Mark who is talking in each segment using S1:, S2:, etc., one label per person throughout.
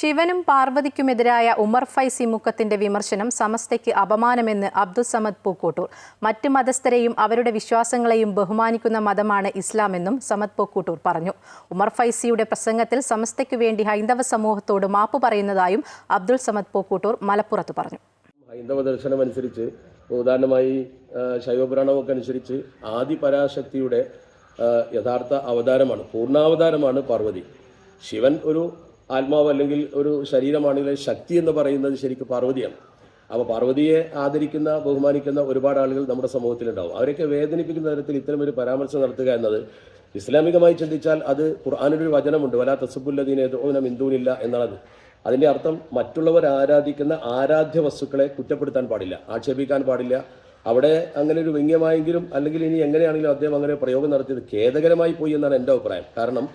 S1: ശിവനും പാർവതിക്കുമെതിരായ ഉമർ ഫൈസി മുക്കത്തിന്റെ വിമർശനം സമസ്തയ്ക്ക് അപമാനമെന്ന് അബ്ദുൾ സമദ് പൂക്കോട്ടൂർ. മറ്റ് മതസ്ഥരെയും അവരുടെ വിശ്വാസങ്ങളെയും ബഹുമാനിക്കുന്ന മതമാണ് ഇസ്ലാമെന്നും സമദ് പൂക്കോട്ടൂർ പറഞ്ഞു. ഉമർ ഫൈസിയുടെ പ്രസംഗത്തിൽ സമസ്തയ്ക്കു വേണ്ടി ഹൈന്ദവ സമൂഹത്തോട് മാപ്പ് പറയുന്നതായും അബ്ദുൾ സമദ് പൂക്കോട്ടൂർ മലപ്പുറത്ത് പറഞ്ഞു.
S2: ഹൈന്ദവ ദർശനം അനുസരിച്ച് ഉദാഹരണമായി ശൈവപുരാണമൊക്കെ അനുസരിച്ച് ആദി പരാശക്തിയുടെ യഥാർത്ഥ അവതാരമാണ് പൂർണാവതാരമാണ് പാർവതി. ശിവൻ ഒരു ആത്മാവ് അല്ലെങ്കിൽ ഒരു ശരീരമാണെങ്കിൽ ശക്തി എന്ന് പറയുന്നത് ശരിക്കും പാർവതിയാണ്. അപ്പോൾ പാർവതിയെ ആദരിക്കുന്ന ബഹുമാനിക്കുന്ന ഒരുപാട് ആളുകൾ നമ്മുടെ സമൂഹത്തിലുണ്ടാവും. അവരൊക്കെ വേദനിപ്പിക്കുന്ന തരത്തിൽ ഇത്തരം ഒരു പരാമർശം നടത്തുക എന്നത് ഇസ്ലാമികമായി ചിന്തിച്ചാൽ അത് ഖുർആാനൊരു വചനമുണ്ട്. വലാ തസുബുല്ലദീനെ ഓനം ഇന്ദൂനില്ല എന്നാണത്. അതിന്റെ അർത്ഥം മറ്റുള്ളവർ ആരാധിക്കുന്ന ആരാധ്യ വസ്തുക്കളെ കുറ്റപ്പെടുത്താൻ പാടില്ല ആക്ഷേപിക്കാൻ പാടില്ല. അവിടെ അങ്ങനെ ഒരു വ്യംഗ്യമായെങ്കിലും അല്ലെങ്കിൽ ഇനി എങ്ങനെയാണെങ്കിലും അദ്ദേഹം അങ്ങനെ പ്രയോഗം നടത്തിയത് ഖേദകരമായി പോയി എന്നാണ് എന്റെ അഭിപ്രായം. കാരണം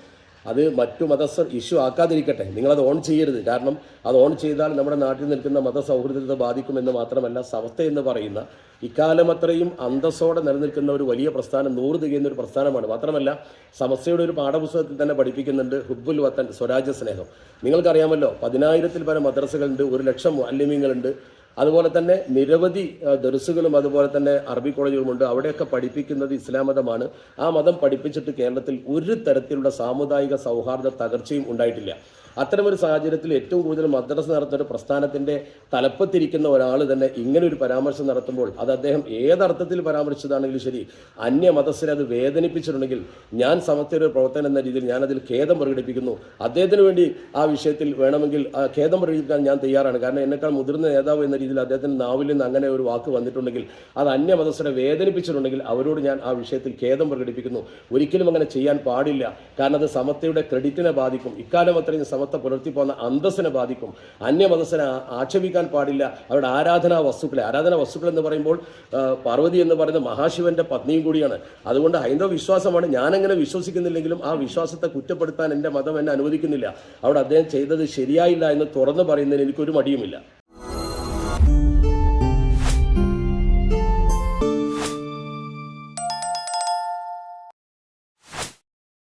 S2: അത് മറ്റു മതസ്ഥർ ഇഷ്യൂ ആക്കാതിരിക്കട്ടെ. നിങ്ങളത് ഓൺ ചെയ്യരുത്. കാരണം അത് ഓൺ ചെയ്താൽ നമ്മുടെ നാട്ടിൽ നിൽക്കുന്ന മതസൗഹൃദത്തെ ബാധിക്കുമെന്ന് മാത്രമല്ല സമസ്ത എന്ന് പറയുന്ന ഇക്കാലം അത്രയും അന്തസ്സോടെ നിലനിൽക്കുന്ന ഒരു വലിയ പ്രസ്ഥാനം നൂറ് തികയുന്ന ഒരു പ്രസ്ഥാനമാണ്. മാത്രമല്ല സമസ്തയുടെ ഒരു പാഠപുസ്തകത്തിൽ തന്നെ പഠിപ്പിക്കുന്നുണ്ട് ഹുബുൽ വത്തൻ സ്വരാജ്യ സ്നേഹം. നിങ്ങൾക്കറിയാമല്ലോ പതിനായിരത്തിൽ പരം മദ്രസകളുണ്ട് ഒരു ലക്ഷം അല്യമ്യങ്ങളുണ്ട് അതുപോലെ തന്നെ നിരവധി ദർസുകളും അതുപോലെ തന്നെ അറബി കോളേജുകളുമുണ്ട്. അവിടെയൊക്കെ പഠിപ്പിക്കുന്നത് ഇസ്ലാം മതമാണ്. ആ മതം പഠിപ്പിച്ചിട്ട് കേരളത്തിൽ ഒരു തരത്തിലുള്ള സാമുദായിക സൗഹാർദ്ദ തകർച്ചയും ഉണ്ടായിട്ടില്ല. അത്തരമൊരു സാഹചര്യത്തിൽ ഏറ്റവും കൂടുതൽ മദ്രസ നടത്തുന്ന ഒരു പ്രസ്ഥാനത്തിന്റെ തലപ്പത്തിരിക്കുന്ന ഒരാൾ തന്നെ ഇങ്ങനെ ഒരു പരാമർശം നടത്തുമ്പോൾ അത് അദ്ദേഹം ഏതർത്ഥത്തിൽ പരാമർശിച്ചതാണെങ്കിലും ശരി അന്യ മതസ്ഥരെ അത് വേദനിപ്പിച്ചിട്ടുണ്ടെങ്കിൽ ഞാൻ സമത്വ പ്രവർത്തനം എന്ന രീതിയിൽ ഞാൻ അതിൽ ഖേദം പ്രകടിപ്പിക്കുന്നു. അദ്ദേഹത്തിന് വേണ്ടി ആ വിഷയത്തിൽ വേണമെങ്കിൽ ഖേദം പ്രകടിപ്പിക്കാൻ ഞാൻ തയ്യാറാണ്. കാരണം എന്നെക്കാൾ മുതിർന്ന നേതാവ് എന്ന രീതിയിൽ അദ്ദേഹത്തിന്റെ നാവിൽ നിന്ന് അങ്ങനെ ഒരു വാക്ക് വന്നിട്ടുണ്ടെങ്കിൽ അത് അന്യ മതസ്ഥരെ വേദനിപ്പിച്ചിട്ടുണ്ടെങ്കിൽ അവരോട് ഞാൻ ആ വിഷയത്തിൽ ഖേദം പ്രകടിപ്പിക്കുന്നു. ഒരിക്കലും അങ്ങനെ ചെയ്യാൻ പാടില്ല. കാരണം അത് സമത്വയുടെ ക്രെഡിറ്റിനെ ബാധിക്കും. ഇക്കാലം അത്രയും സമത്വ പുലർത്തി പോകുന്ന അന്തസ്സിനെ ബാധിക്കും. അന്യമതസ്ഥനെ ആക്ഷേപിക്കാൻ പാടില്ല. അവരുടെ ആരാധനാ വസ്തുക്കളെ ആരാധനാ വസ്തുക്കൾ എന്ന് പറയുമ്പോൾ പാർവതി എന്ന് പറയുന്ന മഹാശിവന്റെ പത്നിയും കൂടിയാണ്. അതുകൊണ്ട് ഹൈന്ദവ വിശ്വാസമാണ്. ഞാനങ്ങനെ വിശ്വസിക്കുന്നില്ലെങ്കിലും ആ വിശ്വാസത്തെ കുറ്റപ്പെടുത്താൻ എന്റെ മതം എന്നെ അനുവദിക്കുന്നില്ല. അവിടെ അദ്ദേഹം ചെയ്തത് ശരിയായില്ല എന്ന് തുറന്നു പറയുന്നതിന് എനിക്കൊരു മടിയുമില്ല.